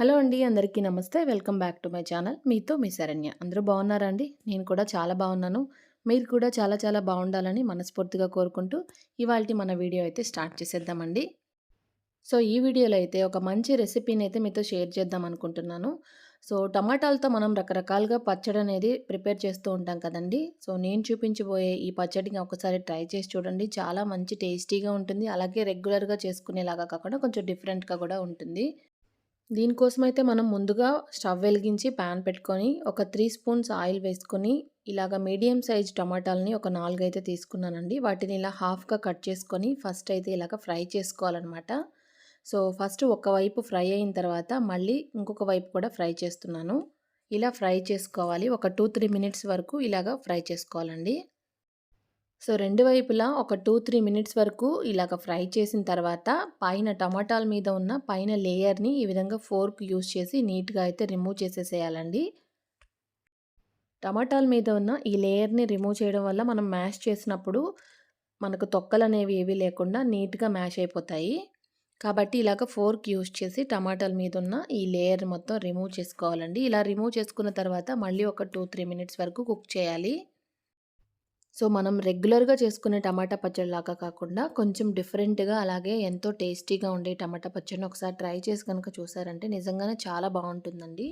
Hello అండి అందరికీ నమస్తే. Welcome back to my channel. మీతో మీ శరణ్య. అందరూ బాగున్నారా అండి? నేను కూడా చాలా బాగున్నాను. మీరు కూడా చాలా చాలా బాగుండాలని మనస్ఫూర్తిగా కోరుకుంటూ ఇవాళ మన వీడియో అయితే స్టార్ట్ చేసేద్దామండి. సో ఈ వీడియోలో అయితే ఒక మంచి రెసిపీని అయితే మీతో షేర్ చేద్దాం అనుకుంటున్నాను. సో టమాటాలతో మనం రకరకాలుగా పచ్చడి అనేది ప్రిపేర్ చేస్తూ ఉంటాం కదండి. సో నేను చూపించబోయే ఈ పచ్చడిని ఒకసారి ట్రై చేసి చూడండి. చాలా మంచి టేస్టీగా ఉంటుంది. అలాగే రెగ్యులర్గా చేసుకునేలాగా కాకుండా కొంచెం డిఫరెంట్గా కూడా ఉంటుంది. దీనికోసం అయితే మనం ముందుగా స్టవ్ వెలిగించి ప్యాన్ పెట్టుకొని ఒక త్రీ స్పూన్స్ ఆయిల్ వేసుకొని ఇలాగ మీడియం సైజ్ టమాటాలని ఒక నాలుగు అయితే తీసుకున్నానండి. వాటిని ఇలా హాఫ్గా కట్ చేసుకొని ఫస్ట్ అయితే ఇలాగ ఫ్రై చేసుకోవాలన్నమాట. సో ఫస్ట్ ఒక వైపు ఫ్రై అయిన తర్వాత మళ్ళీ ఇంకొక వైపు కూడా ఫ్రై చేస్తున్నాను. ఇలా ఫ్రై చేసుకోవాలి. ఒక టూ త్రీ మినిట్స్ వరకు ఇలాగ ఫ్రై చేసుకోవాలండి. సో రెండు వైపులా ఒక టూ త్రీ మినిట్స్ వరకు ఇలాగ ఫ్రై చేసిన తర్వాత పైన టమాటాల మీద ఉన్న పైన లేయర్ని ఈ విధంగా ఫోర్క్ యూస్ చేసి నీట్గా అయితే రిమూవ్ చేసేసేయాలండి. టమాటాల మీద ఉన్న ఈ లేయర్ని రిమూవ్ చేయడం వల్ల మనం మ్యాష్ చేసినప్పుడు మనకు తొక్కలు అనేవి ఏవి లేకుండా నీట్గా మ్యాష్ అయిపోతాయి. కాబట్టి ఇలాగ ఫోర్క్ యూస్ చేసి టమాటాల మీద ఉన్న ఈ లేయర్ మొత్తం రిమూవ్ చేసుకోవాలండి. ఇలా రిమూవ్ చేసుకున్న తర్వాత మళ్ళీ ఒక టూ త్రీ మినిట్స్ వరకు కుక్ చేయాలి. సో మనం రెగ్యులర్గా చేసుకునే టమాటా పచ్చడిలాగా కాకుండా కొంచెం డిఫరెంట్గా అలాగే ఎంతో టేస్టీగా ఉండే టమాటా పచ్చడిని ఒకసారి ట్రై చేసి కనుక చూసారంటే నిజంగానే చాలా బాగుంటుందండి.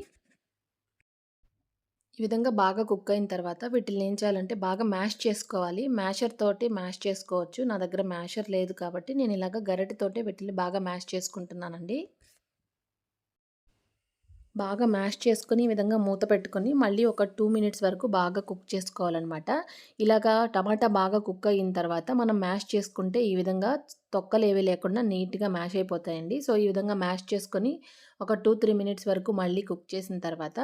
ఈ విధంగా బాగా కుక్ అయిన తర్వాత వీటిని ఏం చేయాలంటే బాగా మ్యాష్ చేసుకోవాలి. మ్యాషర్ తోటి మ్యాష్ చేసుకోవచ్చు. నా దగ్గర మ్యాషర్ లేదు కాబట్టి నేను ఇలాగ గరిటెతోటి వీటిని బాగా మ్యాష్ చేసుకుంటున్నానండి. బాగా మ్యాష్ చేసుకొని ఈ విధంగా మూత పెట్టుకొని మళ్ళీ ఒక టూ మినిట్స్ వరకు బాగా కుక్ చేసుకోవాలన్నమాట. ఇలాగా టమాటా బాగా కుక్ అయిన తర్వాత మనం మ్యాష్ చేసుకుంటే ఈ విధంగా తొక్కలు ఏవి లేకుండా నీట్గా మ్యాష్ అయిపోతాయండి. సో ఈ విధంగా మ్యాష్ చేసుకొని ఒక టూ త్రీ మినిట్స్ వరకు మళ్ళీ కుక్ చేసిన తర్వాత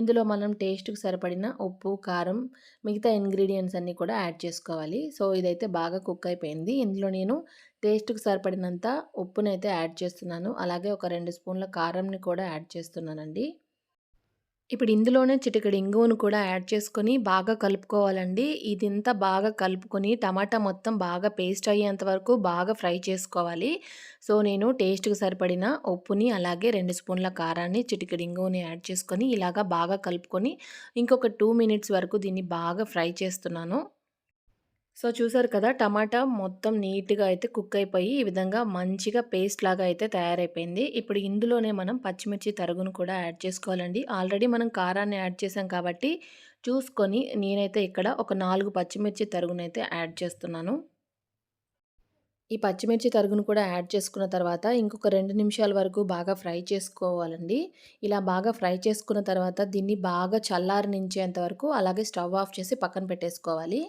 ఇందులో మనం టేస్ట్కి సరిపడిన ఉప్పు కారం మిగతా ఇంగ్రీడియంట్స్ అన్నీ కూడా యాడ్ చేసుకోవాలి. సో ఇదైతే బాగా కుక్ అయిపోయింది. ఇందులో నేను టేస్ట్కి సరిపడినంత ఉప్పునైతే యాడ్ చేస్తున్నాను. అలాగే ఒక రెండు స్పూన్ల కారంని కూడా యాడ్ చేస్తున్నానండి. ఇప్పుడు ఇందులోనే చిటికెడు ఇంగువను కూడా యాడ్ చేసుకొని బాగా కలుపుకోవాలండి. ఇదంతా బాగా కలుపుకొని టమాటా మొత్తం బాగా పేస్ట్ అయ్యేంత వరకు బాగా ఫ్రై చేసుకోవాలి. సో నేను టేస్ట్కి సరిపడిన ఉప్పుని అలాగే రెండు స్పూన్ల కారాన్ని చిటికెడు ఇంగువని యాడ్ చేసుకొని ఇలాగా బాగా కలుపుకొని ఇంకొక టూ మినిట్స్ వరకు దీన్ని బాగా ఫ్రై చేస్తున్నాను. సో చూసారు కదా టమాటా మొత్తం నీట్గా అయితే కుక్ అయిపోయి ఈ విధంగా మంచిగా పేస్ట్ లాగా అయితే తయారైపోయింది. ఇప్పుడు ఇందులోనే మనం పచ్చిమిర్చి తరుగును కూడా యాడ్ చేసుకోవాలండి. ఆల్రెడీ మనం కారాన్ని యాడ్ చేసాం కాబట్టి చూసుకొని నేనైతే ఇక్కడ ఒక నాలుగు పచ్చిమిర్చి తరుగునైతే యాడ్ చేస్తున్నాను. ఈ పచ్చిమిర్చి తరుగును కూడా యాడ్ చేసుకున్న తర్వాత ఇంకొక రెండు నిమిషాల వరకు బాగా ఫ్రై చేసుకోవాలండి. ఇలా బాగా ఫ్రై చేసుకున్న తర్వాత దీన్ని బాగా చల్లారనించేంత వరకు అలాగే స్టవ్ ఆఫ్ చేసి పక్కన పెట్టేసుకోవాలి.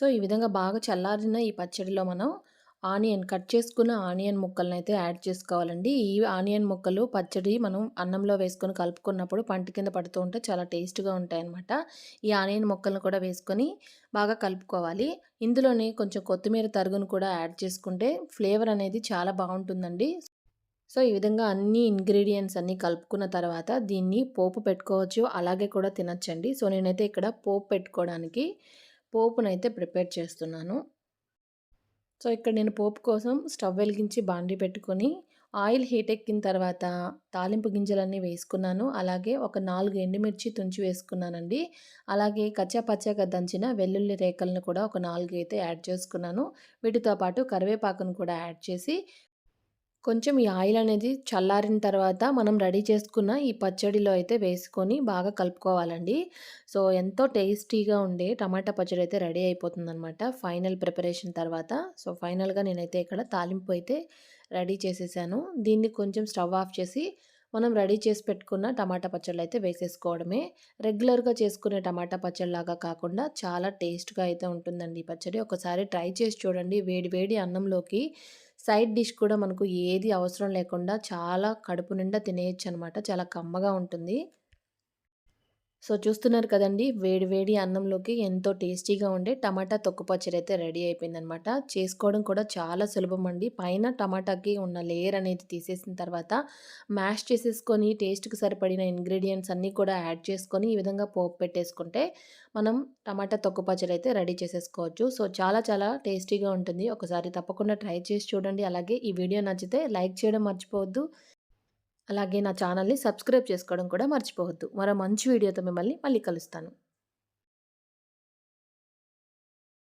సో ఈ విధంగా బాగా చల్లారిన ఈ పచ్చడిలో మనం ఆనియన్ కట్ చేసుకున్న ఆనియన్ ముక్కలను అయితే యాడ్ చేసుకోవాలండి. ఈ ఆనియన్ ముక్కలు పచ్చడి మనం అన్నంలో వేసుకొని కలుపుకున్నప్పుడు పంట కింద పడుతూ ఉంటే చాలా టేస్ట్గా ఉంటాయన్నమాట. ఈ ఆనియన్ ముక్కలను కూడా వేసుకొని బాగా కలుపుకోవాలి. ఇందులోనే కొంచెం కొత్తిమీర తరుగును కూడా యాడ్ చేసుకుంటే ఫ్లేవర్ అనేది చాలా బాగుంటుందండి. సో ఈ విధంగా అన్ని ఇంగ్రీడియంట్స్ అన్నీ కలుపుకున్న తర్వాత దీన్ని పోపు పెట్టుకోవచ్చు. అలాగే కూడా తినచ్చండి. సో నేనైతే ఇక్కడ పోపు పెట్టుకోవడానికి పోపునైతే ప్రిపేర్ చేస్తున్నాను. సో ఇక్కడ నేను పోపు కోసం స్టవ్ వెలిగించి బాండి పెట్టుకొని ఆయిల్ హీట్ ఎక్కిన తర్వాత తాలింపు గింజలన్నీ వేసుకున్నాను. అలాగే ఒక నాలుగు ఎండుమిర్చి తుంచి వేసుకున్నానండి. అలాగే కచ్చా పచ్చగా దంచిన వెల్లుల్లి రేకలను కూడా ఒక నాలుగు అయితే యాడ్ చేసుకున్నాను. వీటితో పాటు కరివేపాకును కూడా యాడ్ చేసి కొంచెం ఈ ఆయిల్ అనేది చల్లారిన తర్వాత మనం రెడీ చేసుకున్న ఈ పచ్చడిలో అయితే వేసుకొని బాగా కలుపుకోవాలండి. సో ఎంతో టేస్టీగా ఉండే టమాటా పచ్చడి అయితే రెడీ అయిపోతుందనమాట ఫైనల్ ప్రిపరేషన్ తర్వాత. సో ఫైనల్గా నేనైతే ఇక్కడ తాలింపు అయితే రెడీ చేసేసాను. దీన్ని కొంచెం స్టవ్ ఆఫ్ చేసి మనం రెడీ చేసి పెట్టుకున్న టమాటా పచ్చళ్ళు అయితే వేసేసుకోవడమే. రెగ్యులర్గా చేసుకునే టమాటా పచ్చళ్ళలాగా కాకుండా చాలా టేస్ట్గా అయితే ఉంటుందండి ఈ పచ్చడి. ఒకసారి ట్రై చేసి చూడండి. వేడి వేడి అన్నంలోకి సైడ్ డిష్ కూడా మనకు ఏది అవసరం లేకుండా చాలా కడుపు నిండా తినేయచ్చు అనమాట చాలా కమ్మగా ఉంటుంది. సో చూస్తున్నారు కదండి వేడి వేడి అన్నంలోకి ఎంతో టేస్టీగా ఉండే టమాటా తొక్కు పచ్చడి అయితే రెడీ అయిపోయిందనమాట చేసుకోవడం కూడా చాలా సులభం అండి. పైన టమాటాకి ఉన్న లేయర్ అనేది తీసేసిన తర్వాత మ్యాష్ చేసేసుకొని టేస్ట్కి సరిపడిన ఇంగ్రీడియంట్స్ అన్నీ కూడా యాడ్ చేసుకొని ఈ విధంగా పోపు పెట్టేసుకుంటే మనం టమాటా తొక్కు పచ్చడి అయితే రెడీ చేసేసుకోవచ్చు. సో చాలా చాలా టేస్టీగా ఉంటుంది. ఒకసారి తప్పకుండా ట్రై చేసి చూడండి. అలాగే ఈ వీడియో నచ్చితే లైక్ చేయడం మర్చిపోవద్దు. అలాగే నా ఛానల్‌ని సబ్స్క్రైబ్ చేసుకోవడం కూడా మర్చిపోవద్దు. మరో మంచి వీడియోతో మిమ్మల్ని మళ్ళీ కలుస్తాను.